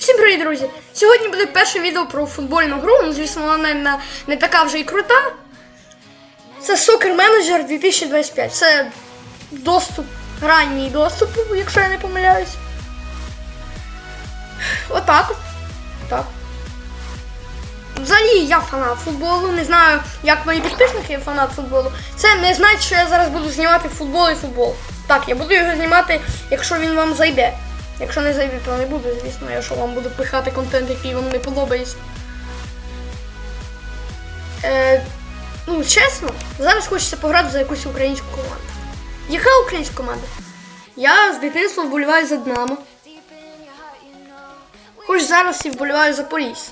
Всім привіт, друзі! Сьогодні буде перше відео про футбольну гру. Ну, звісно, вона не, не така вже і крута. Це Soccer Manager 2025. Це доступ, ранній доступ, якщо я не помиляюсь. Отак от. Так. Взагалі я фанат футболу. Не знаю, як мої підписники фанат футболу. Це не значить, що я зараз буду знімати футбол і футбол. Так, я буду його знімати, якщо він вам зайде. Якщо не зайде, то не буду, звісно, я що вам буду пихати контент, який вам не подобається. Е, ну, чесно, зараз хочеться пограти за якусь українську команду. Яка українська команда? Я з дитинства вболіваю за Динамо. Хоч зараз і вболіваю за Поліс.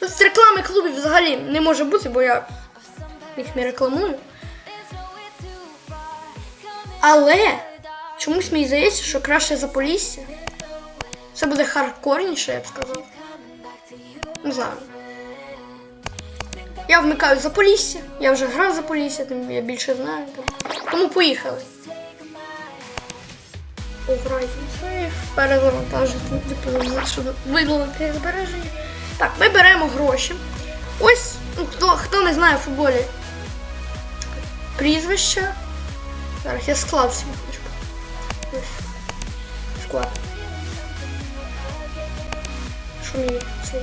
Тут реклами клубів взагалі не може бути, бо я їх не рекламую. Але чомусь мені здається, що краще за Полісся. Це буде хардкорніше, я б сказав. Не знаю. Я вмикаю за Полісся, я вже грав за Полісся, тому я більше знаю. Тому, поїхали. Обрайте сейф, перезавантажити, дипломат, щоб видалити збереження. Так, ми беремо гроші. Ось, ну, хто, хто не знає в футболі прізвище. Зараз я склад секундочку. Ось. Склад. Що мені цей?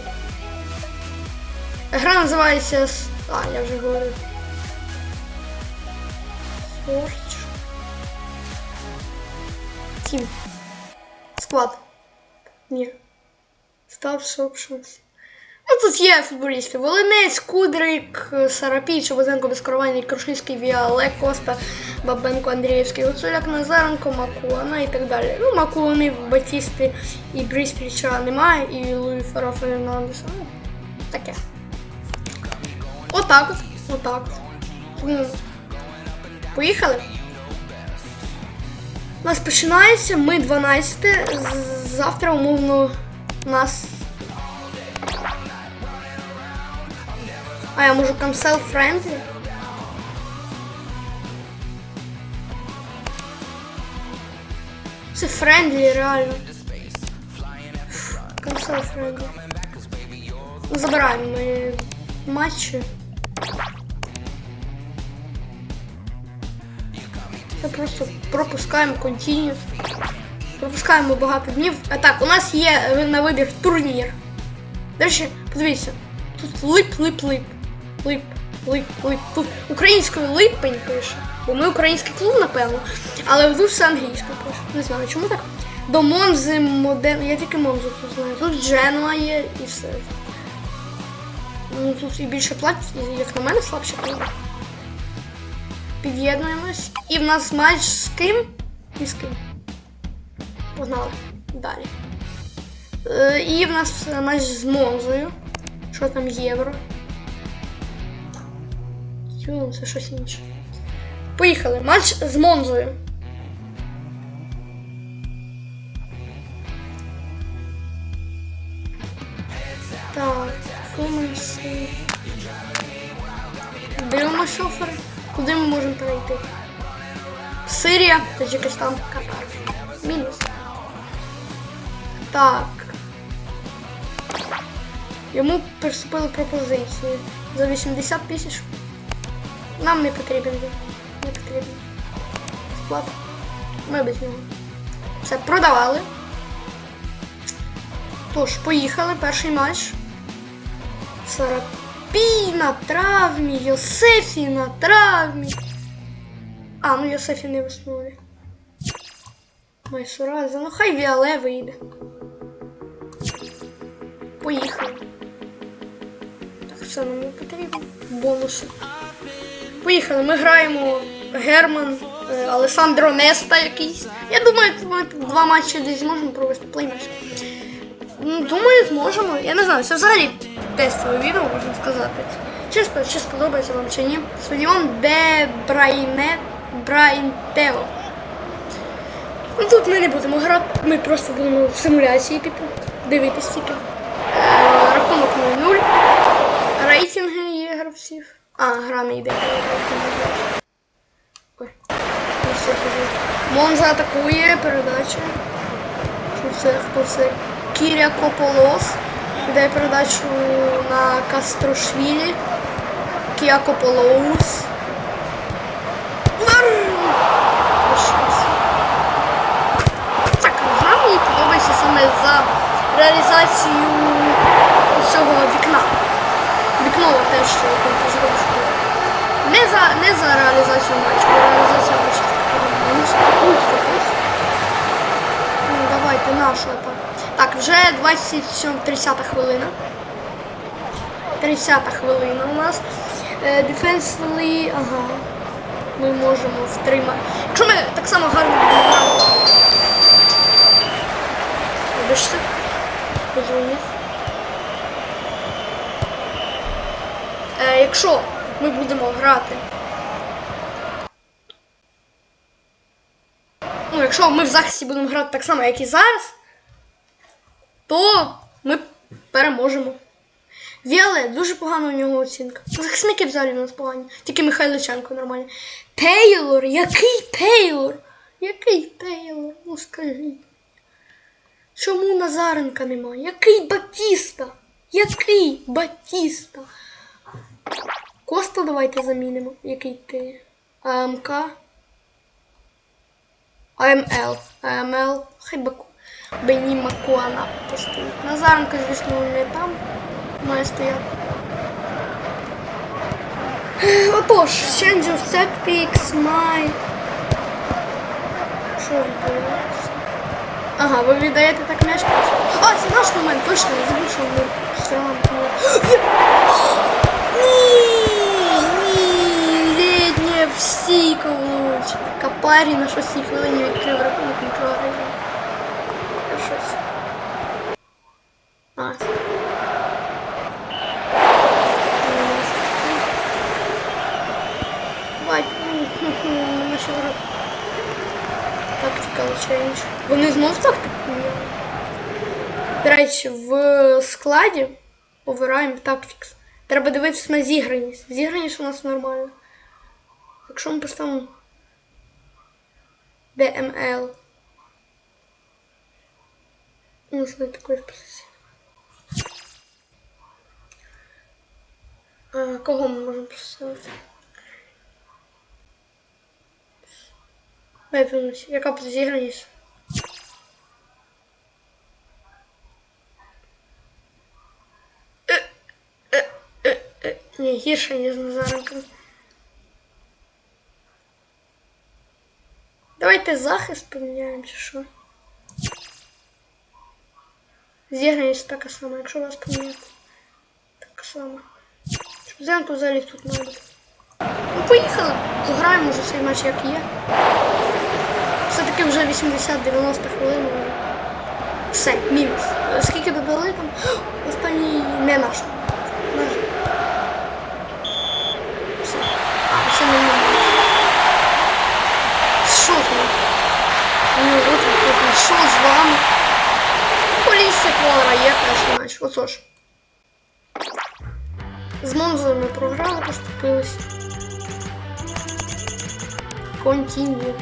Гра називається. с- А, я вже говорив. Search. Team. Склад. Ні. Stars Options. Ну, тут є футболісти. Волинець, Кудрик, Сарапій, Чобозенко, Безкоровайний, Крушинський, Віале, Коста, Бабенко, Андріївський, Гуцуляк, Назаренко, Макуана і так далі. Ну, Макуани, Батісти і Бріспіча немає, і Луї Фара Фернандеса. Ну, таке. Отак от. Отак от. Поїхали. У нас починається, ми 12. з- Завтра, умовно, у нас А я cancel friendly? Це friendly, реально. Friendly. Ну, Забираємо ми матчі. Це просто пропускаємо continue. Пропускаємо багато днів. А так, у нас є е, на вибір турнір. До речі, подивіться. Тут лип, лип, лип. Лип, лип. Українською липень пише. Бо ми український клуб, напевно. Але тут все англійською пише. Не знаю, чому так. До Монзи Моден. Я тільки Монзу тут знаю. Тут Дженуа є і все. Ну тут і більше платять, і, як на мене, слабше клуби. Під'єднуємось. І в нас матч з ким? І з ким? Погнали. Далі. Е, І в нас матч з Монзою. Що там євро? Тю, це щось інше. Поїхали. Матч з Монзою. Так, Фуманси. Дивимося офери. Куди ми можемо перейти? Сирія, Таджикистан, Катар. Мінус. Так. Йому приступили пропозиції за 80 тисяч. Нам не потрібен він. Не потрібен. Склад. Ми без нього. Все, продавали. Тож, поїхали. Перший матч. Сарапій на травмі, Йосефі на травмі. А, ну Йосефі не в основі. Майсураза. Ну хай Віале вийде. Поїхали. Так, все нам не потрібно. Бонуси. Поїхали. Ми граємо Герман, е, Алесандро Неста якийсь. Я думаю, ми два матчі десь зможемо провести плеймеш. Думаю, зможемо. Я не знаю, це взагалі тестове відео, можна сказати. Чи, спо- чи сподобається вам чи ні. Стадіон де Брайне Брайнтео. Ну тут ми не будемо грати, ми просто будемо в симуляції, типу, дивитись тільки. Е, Рахунок 0-0. Рейтинги А, гра йде. Монза атакує, передача. Це? Хто це? Кірякополос. Віддає передачу на Кастрошвілі. Кіакополоус. Удар! Лишився. Так, гра мені подобається саме за реалізацію цього вікна. Вікно те, що ти зробиш. Не за, не за реалізацію матчу, а реалізацію матчу. Ну, давайте нашу так. Так, вже 27, 30 хвилина. 30 хвилина у нас. Е, Defensively, ага. Ми можемо втримати. Якщо ми так само гарно грати. Вибачте. Позвонив. Якщо ми будемо грати. Ну, якщо ми в захисті будемо грати так само, як і зараз, то ми переможемо. Віале, дуже погана у нього оцінка. Захисники взагалі у нас погані. Тільки Михайличенко нормальний. Тейлор, який Тейлор? Який Тейлор? Ну скажіть. Чому Назаренка немає? Який Батіста? Який Батіста? Коста давайте замінимо. Який ти? АМК. АМЛ. АМЛ. Хай Баку. Бені Макуана постоїть. Назаренко, звісно, не там має стояти. Отож, change of set picks, my... Що відбувається? Ага, ви віддаєте так м'яч. А, це наш момент, точно, я забув, що ми стрілом. Ні, ні, ледь не всі колуть. Капарі на шостій хвилині відкрив рахунок нічого не знаю. Я щось. А. Бать, ну, наші ворота. Tactical change. Вони знов тактику міняли. До речі, в складі обираємо Tactics. Треба дивитися на зіграність. Зіграність у нас нормально. Якщо ми поставимо DML. У нас не такої позиції. А, кого ми можемо поставити? Випинусь. Яка зіграність? Е, е, е, е. Ні, гірше, ніж Назаренко. Давайте захист поміняємо, чи що? Зіграність така сама, якщо вас поміняти. Така сама. Щоб зенку взагалі тут бути. Ну, поїхали. Зграємо вже цей матч як є. Все-таки вже 80-90 хвилин. Все, мінус. Скільки додали там? Останній не. Наш. Все. А, ще не наш. Там? Ну, от тут, що з вами? Полісся Квадра є перший матч. Отож. З Монзою ми програли, поступились. Continue.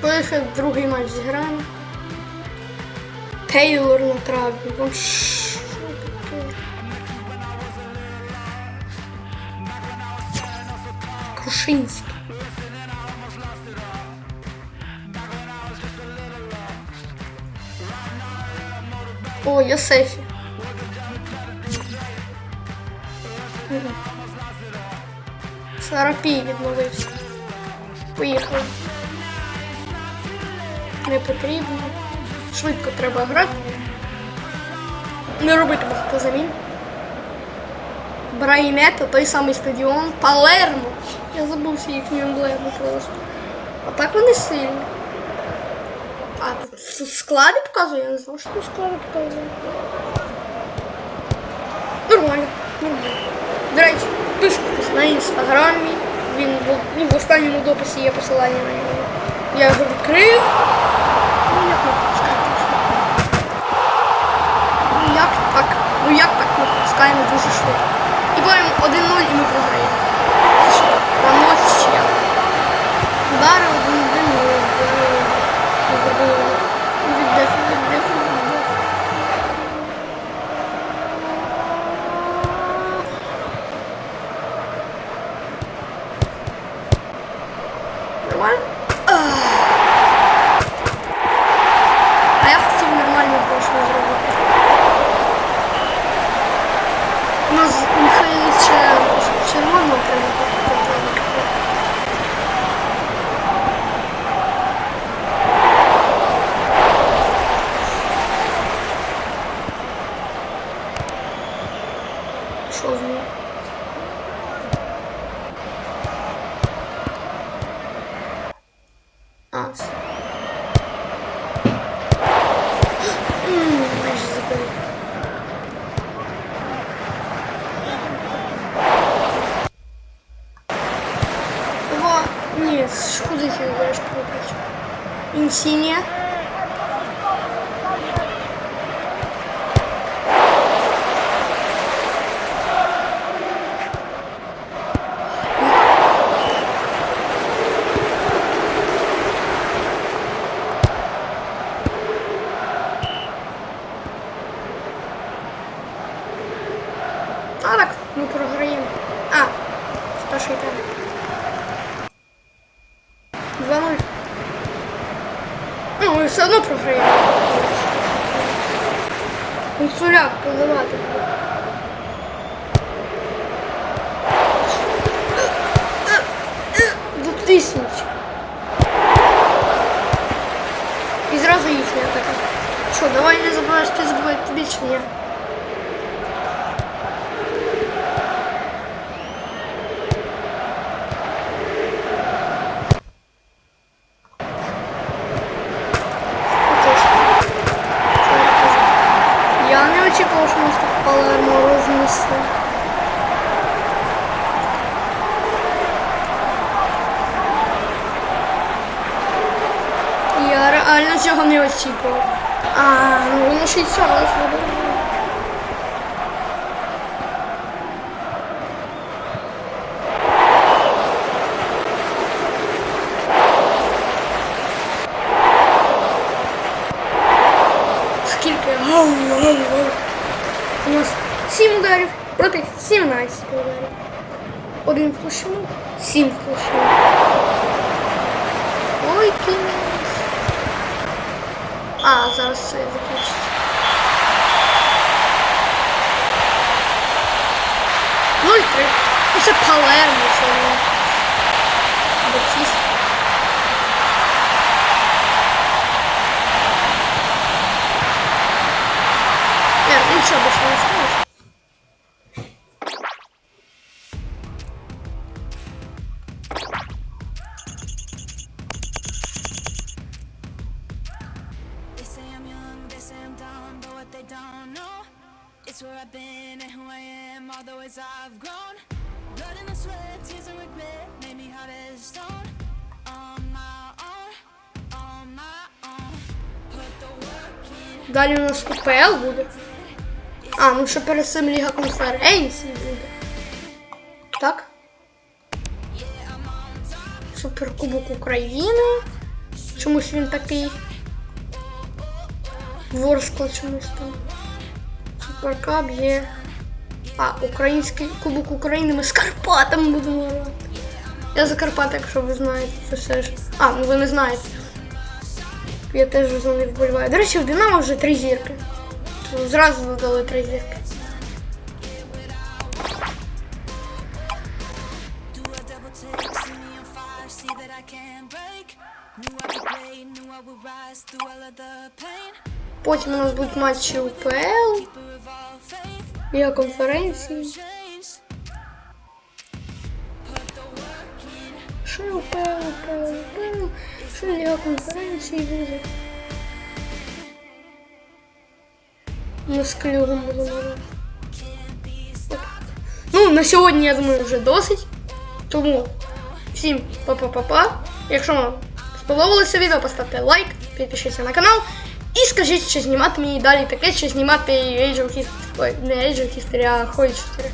Поїхав другий матч зіграємо. Тейлор на траві. Крушинський. О, я сейфі. Сарапій відновився. Поїхали. Не потрібно. Швидко треба грати. Не робити багато замін. Брайнето, той самий стадіон. Палермо. Я забувся їхню емблему просто. А так вони сильні. А тут склади показує? Я не знав, що тут склади показує. Нормально, нормально. До речі, пишіть на інстаграмі. Він ну, в останньому дописі є посилання на нього. Я його відкрив. Ну як не пускати? Ну як так? Ну як так ми пускаємо дуже швидко. І потім 1-0 і ми програємо. Це що? Нормально? Ах. А я хотів нормально прошло зробити. У нас Михайловича червоного треба потрібно. Що з ним? А, все. М, майже забив. Ого, ні, куди ти йдеш купити? Інсінія. А так, ми програємо. А, перший тайм. 2-0. Ну, ми все одно програємо. Гуцуляк поливати. буде. Дотисніть. І зразу їхня атака. Що, давай не забуваєш, ти забуваєш тобі чи ні? Отож. Що я кажу? Я не очікував, що нас так Палермо рознесли. Я цього не очікував. А, ну воно ще й цього зробили. Скільки? Гол, гол, гол. У нас 7 ударів проти 17 ударів. Один в площину, 7 в площину. Ой, кінець. А, зараз це закінчиться. Нуль три. Ну це Палермо, це не Батіст. Нет, ничего Далі у нас УПЛ буде. А, ну ще перед цим Ліга конференцій буде. Так? Суперкубок України. Чомусь він такий. Ворскла чомусь там. Суперкап є. А, український Кубок України ми з Карпатами будемо грати. Я за Карпати, якщо ви знаєте, це все ж. А, ну ви не знаєте. Я теж за них вболіваю. До речі, в Динамо вже три зірки. Зразу додали три зірки. Потім у нас будуть матчі УПЛ, Ліга конференції. Що УПЛ, УПЛ, УПЛ, Ліга конференції буде. Ми з Клюгом будемо Ну, на сьогодні, я думаю, вже досить. Тому всім па-па-па-па. Якщо вам сподобалося відео, поставте лайк, підпишіться на канал. І скажіть, чи знімати мені далі таке, чи знімати Age of History. Не Age of History, а Holy 4.